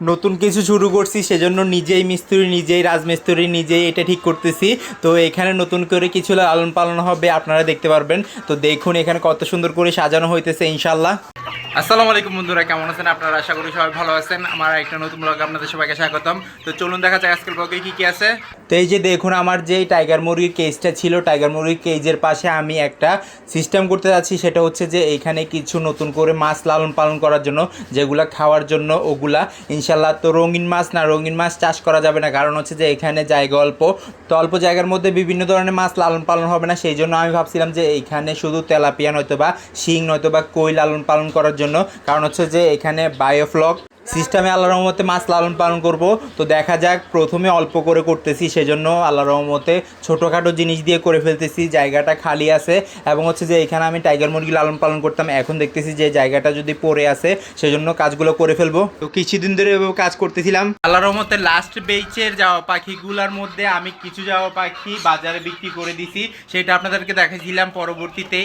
নতুন কিছু শুরু করছি, সেজন্য নিজেই মিস্ত্রি, নিজেই রাজমিস্ত্রি, নিজেই এটা ঠিক করতেছি। তো এখানে নতুন করে কিছু লালন পালন হবে, আপনারা দেখতে পারবেন। তো দেখুন এখানে কত সুন্দর করে সাজানো হইতেছে ইনশাল্লাহ আসসালামু আলাইকুম বন্ধুরা, কেমন আছেন? আপনারা আশা করি সবাই ভালো আছেন। আমার একটা নতুন ব্লগে আপনাদের সবাইকে স্বাগতম। তো চলুন দেখা যাক আজকের ব্লগে কি কি আছে। তো এই যে দেখুন, আমার যে টাইগার মুরগির কেজটা ছিল, টাইগার মুরগির কেজের পাশে আমি একটা সিস্টেম করতে যাচ্ছি। সেটা হচ্ছে যে এইখানে কিছু নতুন করে মাছ লালন পালন করার জন্য, যেগুলা খাওয়ার জন্য ওগুলা ইনশাল্লাহ তো রঙিন মাছ না, রঙিন মাছ চাষ করা যাবে না। কারণ হচ্ছে যে এখানে জায়গা অল্প, তো অল্প জায়গার মধ্যে বিভিন্ন ধরনের মাছ লালন পালন হবে না। সেই জন্য আমি ভাবছিলাম যে এইখানে শুধু তেলাপিয়া নয়তো বা শিং নয়তো বা কই লালন পালন করার জন্য, কারণ হচ্ছে যে এখানে বায়োফ্লক সিস্টেমে আল্লাহ রহমতে মাছ লালন পালন করব। তো দেখা যাক, প্রথমে অল্প করে করতেছি, সেজন্য আল্লাহ রহমতে ছোটোখাটো জিনিস দিয়ে করে ফেলতেছি, জায়গাটা খালি আছে। এবং হচ্ছে যে এখানে আমি টাইগার মুরগি লালন পালন করতাম, এখন দেখতেছি যে জায়গাটা যদি পড়ে আছে, সেজন্য কাজগুলো করে ফেলব। তো কিছুদিন ধরে এভাবে কাজ করতেছিলাম। আল্লাহ রহমতে লাস্ট বেচের যাওয়া পাখিগুলোর মধ্যে আমি কিছু যাওয়া পাখি বাজারে বিক্রি করে দিছি, সেটা আপনাদেরকে দেখাইছিলাম পরবর্তীতে।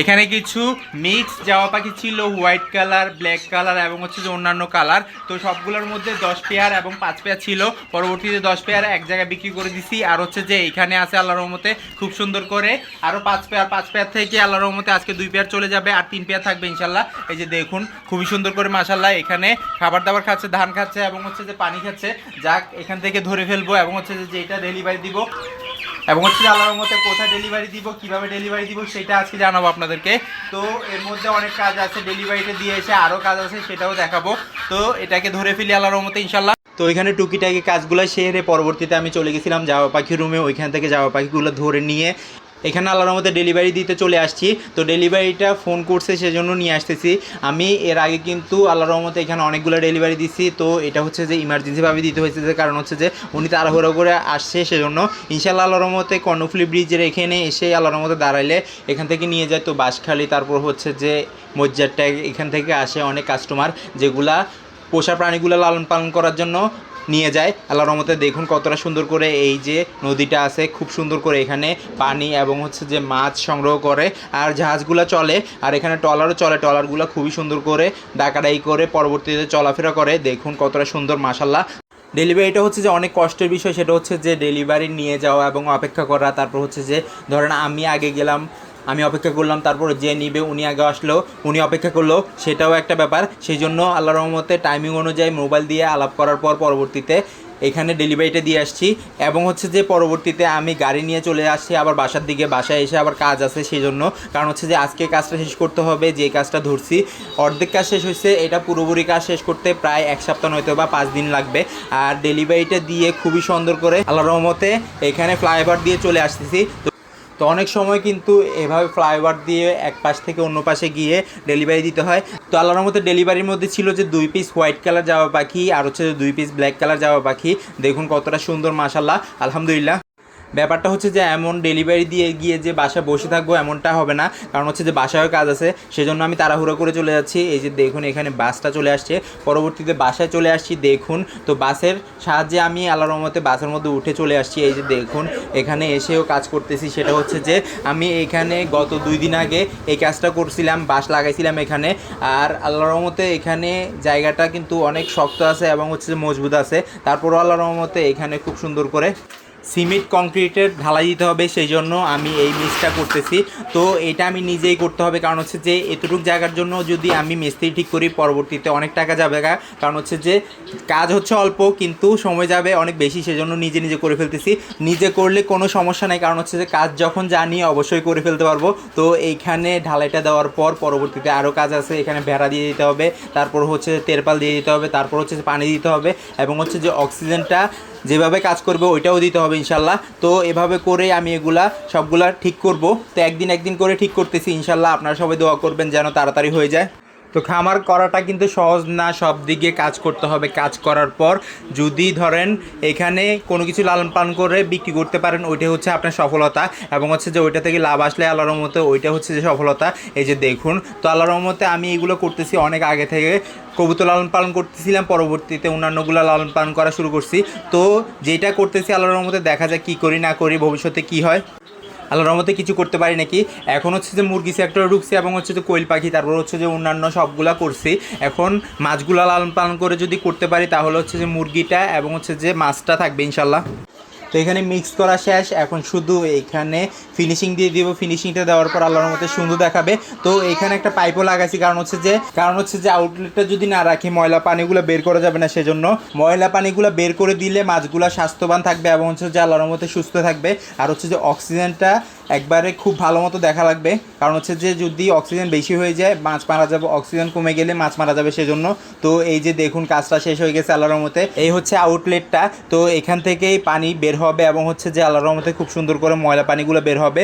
এখানে কিছু মিক্স যাওয়া পাখি ছিল হোয়াইট কালার ব্ল্যাক কালার এবং হচ্ছে যে অন্যান্য কালার তো সবগুলোর মধ্যে দশ পেয়ার এবং পাঁচ পেয়ার ছিল। পরবর্তীতে দশ পেয়ার এক জায়গায় বিক্রি করে দিছি। আর হচ্ছে যে এখানে আছে আল্লাহ রহমতে খুব সুন্দর করে। আরও পাঁচ পেয়ার পাঁচ পেয়ার থেকে আল্লাহ রহমতে আজকে দুই পেয়ার চলে যাবে আর তিন পেয়ার থাকবে ইনশাল্লাহ। এই যে দেখুন, খুবই সুন্দর করে মাসাল্লাহ এখানে খাবার দাবার খাচ্ছে, ধান খাচ্ছে এবং হচ্ছে যে পানি খাচ্ছে। যাক, এখান থেকে ধরে ফেলব এবং হচ্ছে যে যেটা ডেলিভারি দিব এবং হচ্ছে আল্লাহর মতে কোথায় ডেলিভারি দিব, কীভাবে ডেলিভারি দিব সেটা আজকে জানাব আপনাদেরকে। তো এর মধ্যে অনেক কাজ আছে ডেলিভারিতে দিয়ে এসে আরও কাজ আছে, সেটাও দেখাবো। তো এটাকে ধরে ফেলি আল্লাহর মতে ইনশাল্লাহ তো ওইখানে টুকিটাকি কাজগুলো সেরে পরবর্তীতে আমি চলে গেছিলাম জামা পাখি রুমে ওইখান থেকে জামা পাখিগুলো ধরে নিয়ে এখানে আল্লাহর মধ্যে ডেলিভারি দিতে চলে আসছি। তো ডেলিভারিটা ফোন করছে সেজন্য নিয়ে আসতেছি। আমি এর আগে কিন্তু আল্লাহর রহমতে এখানে অনেকগুলো ডেলিভারি দিচ্ছি তো এটা হচ্ছে যে ইমার্জেন্সিভাবে দিতে হয়েছে। যে কারণ হচ্ছে যে উনি তাড়াহুড়ো করে আসছে সেজন্য। ইনশাল্লাহ আল্লাহর রহমতে কর্ণফুলি ব্রিজের এখানে এসে আল্লাহর রহমতে দাঁড়াইলে এখান থেকে নিয়ে যায়। তো বাসখালি তারপর হচ্ছে যে মজ্জারটা এখান থেকে আসে অনেক কাস্টমার যেগুলা পোষা প্রাণীগুলো লালন পালন করার জন্য। নিয়ে যায়। আল্লাহ রহমতে দেখুন কতটা সুন্দর করে এই যে নদীটা আছে, খুব সুন্দর করে এখানে পানি এবং হচ্ছে যে মাছ সংগ্রহ করে আর জাহাজগুলো চলে আর এখানে ট্রলারও চলে। ট্রলারগুলো খুবই সুন্দর করে ডাকাডাই করে পরবর্তীতে চলাফেরা করে। দেখুন কতটা সুন্দর মাসাল্লাহ ডেলিভারিটা হচ্ছে যে অনেক কষ্টের বিষয়। সেটা হচ্ছে যে ডেলিভারি নিয়ে যাওয়া এবং অপেক্ষা করা। তারপর হচ্ছে যে ধরেন আমি আগে গেলাম আমি অপেক্ষা করলাম, তারপর যে নিবে উনি আগে আসলো, উনি অপেক্ষা করল, সেটাও একটা ব্যাপার। সেই জন্য আল্লাহ রহমতে টাইমিং অনুযায়ী মোবাইল দিয়ে আলাপ করার পর পরবর্তীতে এখানে ডেলিভারিটা দিয়ে আসছি। এবং হচ্ছে যে পরবর্তীতে আমি গাড়ি নিয়ে চলে আসছি, আবার বাসার দিকে, বাসায় এসে আবার কাজ আছে সেই জন্য কারণ হচ্ছে যে আজকে কাজটা শেষ করতে হবে, যে কাজটা ধরছি। অর্ধেক কাজ শেষ হয়েছে, এটা পুরোপুরি কাজ শেষ করতে প্রায় এক সপ্তাহ নয়তো বা পাঁচ দিন লাগবে। আর ডেলিভারিটা দিয়ে খুবই সুন্দর করে আল্লাহ রহমতে এখানে ফ্লাইওভার দিয়ে চলে আসতেছি। তো অনেক সময় কিন্তু এভাবে ফ্লাইওভার দিয়ে এক পাশ থেকে অন্য পাশে গিয়ে ডেলিভারি দিতে হয়। তো আল্লাহর মতো ডেলিভারির মধ্যে ছিল যে দুই পিস হোয়াইট কালার যাওয়া পাখি আর হচ্ছে দুই পিস ব্ল্যাক কালার যাওয়া পাখি। দেখুন কতটা সুন্দর মাসাল্লাহ আলহামদুলিল্লাহ। ব্যাপারটা হচ্ছে যে এমন ডেলিভারি দিয়ে গিয়ে যে বাসায় বসে থাকব এমনটা হবে না। কারণ হচ্ছে যে বাসায়ও কাজ আছে, সেজন্য আমি তাড়াহুড়ো করে চলে যাচ্ছি। এই যে দেখুন, এখানে বাসটা চলে আসছে। পরবর্তীতে বাসায় চলে আসছি, দেখুন। তো বাসের সাহায্যে আমি আল্লাহর রহমতে বাসের মধ্যে উঠে চলে আসছি। এই যে দেখুন, এখানে এসেও কাজ করতেছি। সেটা হচ্ছে যে আমি এখানে গত দুই দিন আগে এই কাজটা করছিলাম, বাস লাগাইছিলাম এখানে। আর আল্লাহর রহমতে এখানে জায়গাটা কিন্তু অনেক শক্ত আছে এবং হচ্ছে মজবুত আছে। তারপরও আল্লাহর রহমতে এখানে খুব সুন্দর করে সিমেন্ট কংক্রিটের ঢালাই দিতে হবে, সেই জন্য আমি এই মিক্সটা করতেছি। তো এটা আমি নিজেই করতে হবে, কারণ হচ্ছে যে এতটুকু জায়গার জন্য যদি আমি মিস্ত্রি ঠিক করি, পরবর্তীতে অনেক টাকা যাবে কারণ হচ্ছে যে কাজ হচ্ছে অল্প, কিন্তু সময় যাবে অনেক বেশি, সেজন্য নিজে নিজে করে ফেলতেছি। নিজে করলে কোনো সমস্যা নেই, কারণ হচ্ছে যে কাজ যখন জানি অবশ্যই করে ফেলতে পারব। তো এইখানে ঢালাইটা দেওয়ার পর পরবর্তীতে আরও কাজ আছে, এখানে ভেড়া দিয়ে দিতে হবে, তারপর হচ্ছে তেরপাল দিয়ে দিতে হবে, তারপর হচ্ছে পানি দিতে হবে, এবং হচ্ছে যে অক্সিজেনটা যেভাবে কাজ করবে ওইটাও দিতে হবে ইনশাল্লাহ। তো এভাবে করে আমি এগুলা সবগুলা ঠিক করব। তো একদিন একদিন করে ঠিক করতেছি ইনশাল্লাহ। আপনারা সবাই দোয়া করবেন যেন তাড়াতাড়ি হয়ে যায়। তো খামার করাটা কিন্তু সহজ না, সব দিকে কাজ করতে হবে। কাজ করার পর যদি ধরেন এখানে কোনো কিছু লালন পালন করে বিক্রি করতে পারেন, ওইটা হচ্ছে আপনার সফলতা এবং হচ্ছে যে ওইটা থেকে লাভ আসলে আল্লাহর রহমতে ওইটা হচ্ছে যে সফলতা। এই যে দেখুন, তো আল্লাহর রহমতে আমি এগুলো করতেছি অনেক আগে থেকে। কবুতর লালন পালন করতেছিলাম, পরবর্তীতে অন্যান্যগুলো লালন পালন করা শুরু করছি। তো যেটা করতেছি আল্লাহর রহমতে দেখা যায় কী করি না করি, ভবিষ্যতে কী হয়? আল্লাহ রহমতে কিছু করতে পারি নাকি? এখন হচ্ছে যে মুরগি সেক্টরে ঢুকছি এবং হচ্ছে যে কোয়েল পাখি, তারপর হচ্ছে যে অন্যান্য সবগুলো করছি। এখন মাছগুলা লালন পালন করে যদি করতে পারি, তাহলে হচ্ছে যে মুরগিটা এবং হচ্ছে যে মাছটা থাকবে ইনশাল্লাহ। তো এখানে মিক্স করা শেষ। এখন শুধু এখানে ফিনিশিং দিয়ে দিব। ফিনিশিংটা দেওয়ার পর আল্লাহর মধ্যে সুন্দর দেখাবে। তো এখানে একটা পাইপও লাগাইছি। কারণ হচ্ছে যে, কারণ হচ্ছে যে আউটলেটটা যদি না রাখি, ময়লা পানিগুলো বের করা যাবে না সেজন্য। ময়লা পানিগুলো বের করে দিলে মাছগুলো স্বাস্থ্যবান থাকবে এবং হচ্ছে যে আল্লাহর মতো সুস্থ থাকবে। আর হচ্ছে যে অক্সিজেনটা একবারে খুব ভালো মতো দেখা লাগবে। কারণ হচ্ছে যে যদি অক্সিজেন বেশি হয়ে যায়, মাছ মারা যাবে। অক্সিজেন কমে গেলে মাছ মারা যাবে সেজন্য। তো এই যে দেখুন, কাজটা শেষ হয়ে গেছে আল্লাহর মতে এই হচ্ছে আউটলেটটা তো এখান থেকেই পানি বের হবে এবং হচ্ছে যে আল্লাহর মতে খুব সুন্দর করে ময়লা পানিগুলো বের হবে।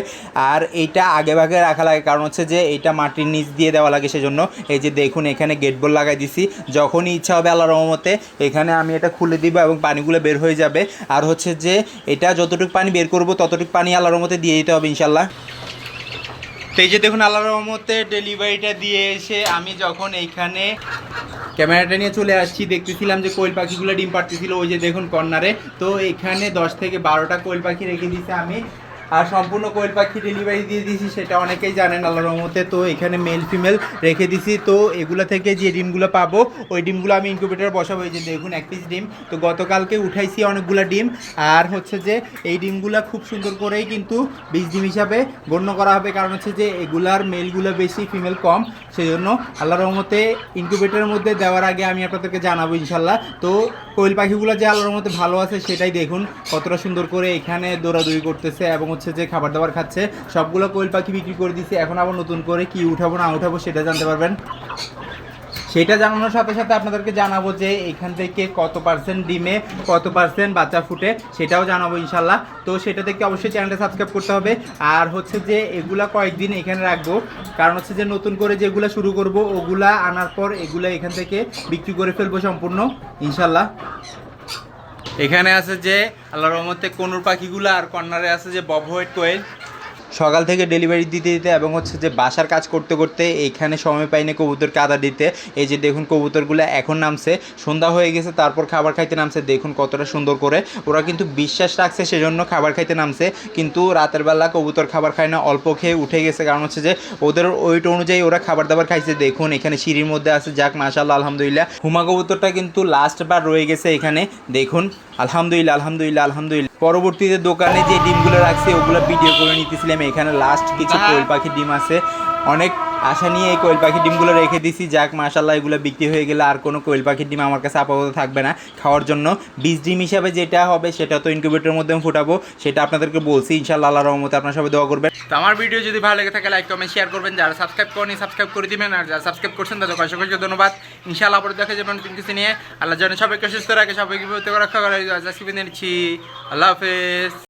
আর এইটা আগে ভাগে রাখা লাগে, কারণ হচ্ছে যে এটা মাটির নিচ দিয়ে দেওয়া লাগে সেজন্য। এই যে দেখুন, এখানে গেট বল লাগাই দিছি। যখনই ইচ্ছা হবে আল্লাহর রহমতে, এখানে আমি এটা খুলে দিব এবং পানিগুলো বের হয়ে যাবে। আর হচ্ছে যে এটা যতটুকু পানি বের করব, ততটুকু পানি আল্লাহর রহমতে দিয়ে দিতে হবে ইনশাল্লাহ তো এই যে দেখুন আল্লাহ রহমতে ডেলিভারিটা দিয়ে এসে আমি যখন এইখানে ক্যামেরাটা নিয়ে চলে আসছি, দেখতেছিলাম যে কোয়েল পাখিগুলো ডিম পাড়তেছিল। ওই যে দেখুন কর্নারে। তো এখানে দশ থেকে বারোটা কোয়েল পাখি রেখে দিয়েছে আমি। আর সম্পূর্ণ কোয়েল পাখি ডেলিভারি দিয়ে দিয়েছি, সেটা অনেকেই জানেন আল্লাহর রহমতে। তো এখানে মেল ফিমেল রেখে দিছি। তো এগুলো থেকে যে ডিমগুলো পাবো, ওই ডিমগুলো আমি ইনকিউবেটারে বসাবো। এই যে দেখুন, এক পিস ডিম। তো গতকালকে উঠাইছি অনেকগুলো ডিম। আর হচ্ছে যে, এই ডিমগুলো খুব সুন্দর করেই কিন্তু বীজ ডিম হিসাবে গণ্য করা হবে। কারণ হচ্ছে যে, এগুলার মেলগুলো বেশি ফিমেল কম। সেই জন্য আল্লাহ রহমতে ইনকিউবেটারের মধ্যে দেওয়ার আগে আমি আপনাদেরকে জানাব ইনশাল্লাহ তো কোয়েল পাখিগুলো যে আল্লাহর মধ্যে ভালো আছে, সেটাই দেখুন। কতটা সুন্দর করে এখানে দৌড়াদৌড়ি করতেছে এবং হচ্ছে যে খাবার দাবার খাচ্ছে, সবগুলো কোয়েল পাখি বিক্রি করে দিছি, এখন আবার নতুন করে কি উঠাবো না উঠাবো সেটা জানতে পারবেন। সেটা জানানোর সাথে সাথে আপনাদেরকে জানাব যে এখান থেকে কত পার্সেন্ট ডিমে, কত পার্সেন্ট বাচ্চা ফুটে, সেটাও জানাব ইনশাল্লাহ। তো সেটা দেখতে অবশ্যই চ্যানেলটা সাবস্ক্রাইব করতে হবে। আর হচ্ছে যে এগুলা কয়েকদিন এখানে রাখব, কারণ হচ্ছে যে নতুন করে যেগুলো শুরু করব, ওগুলা আনার পর এগুলা এখান থেকে বিক্রি করে ফেলব সম্পূর্ণ, ইনশাল্লাহ। এখানে আছে যে আল্লাহর রহমতে কোনুর পাখিগুলো আর কর্নারে আছে যে বব হোয়াইট কোয়েল সকাল থেকে ডেলিভারি দিতে দিতে এবং হচ্ছে যে বাসার কাজ করতে করতে এইখানে সময় পাইনি কবুতরকে আদা দিতে। এই যে দেখুন কবুতরগুলো এখন নামছে, সন্ধ্যা হয়ে গেছে, তারপর খাবার খাইতে নামছে। দেখুন কতটা সুন্দর করে ওরা কিন্তু বিশ্বাস রাখছে সেজন্য খাবার খাইতে নামছে। কিন্তু রাতের বেলা কবুতর খাবার খায় না, অল্প খেয়ে উঠে গেছে। কারণ হচ্ছে যে ওদের ওয়েট অনুযায়ী ওরা খাবার দাবার খাইছে। দেখুন এখানে সিঁড়ির মধ্যে আছে। যাক মাশাল্লাহ আলহামদুলিল্লাহ। হুমা কবুতরটা কিন্তু লাস্ট বার রয়ে গেছে এখানে। দেখুন আলহামদুলিল্লাহ আলহামদুলিল্লাহ আলহামদুলিল্লাহ। পরবর্তীতে দোকানে যে ডিমগুলো রাখছি ওগুলো ভিডিও করে নিতেছিলাম। এখানে লাস্ট কিছু কোয়েল পাখির ডিম আছে। অনেক আশা নিয়ে এই কোয়েল পাখির ডিমগুলো রেখে দিছি। যাক মাশাল্লাহ এগুলো বিক্রি হয়ে গেলে আর কোনো কোয়েল পাখির ডিম আমার কাছে আপাতত থাকবে না খাওয়ার জন্য। বীজ ডিম হিসাবে যেটা হবে, সেটা তো ইনকিউবেটরের মধ্যে ফুটাবো, সেটা আপনাদেরকে বলছি। ইনশাল্লাহ আল্লাহ রহমতে আপনার সবাই দোয়া করবেন। তো আমার ভিডিও যদি ভালো লেগে থাকে লাইক কমেন্ট শেয়ার করবেন। যারা সাবস্ক্রাইব করেনি সাবস্ক্রাইব করে দিবেন। আর যারা সাবস্ক্রাইব করছেন, তাদের অসংখ্য অসংখ্য ধন্যবাদ। ইনশাআল্লাহ, পরে দেখা যাবেন কিছু নিয়ে। আল্লাহ যেন সবাইকে সুস্থ রাখে, সবাইকে রক্ষা করে। আল্লাহ হাফেজ।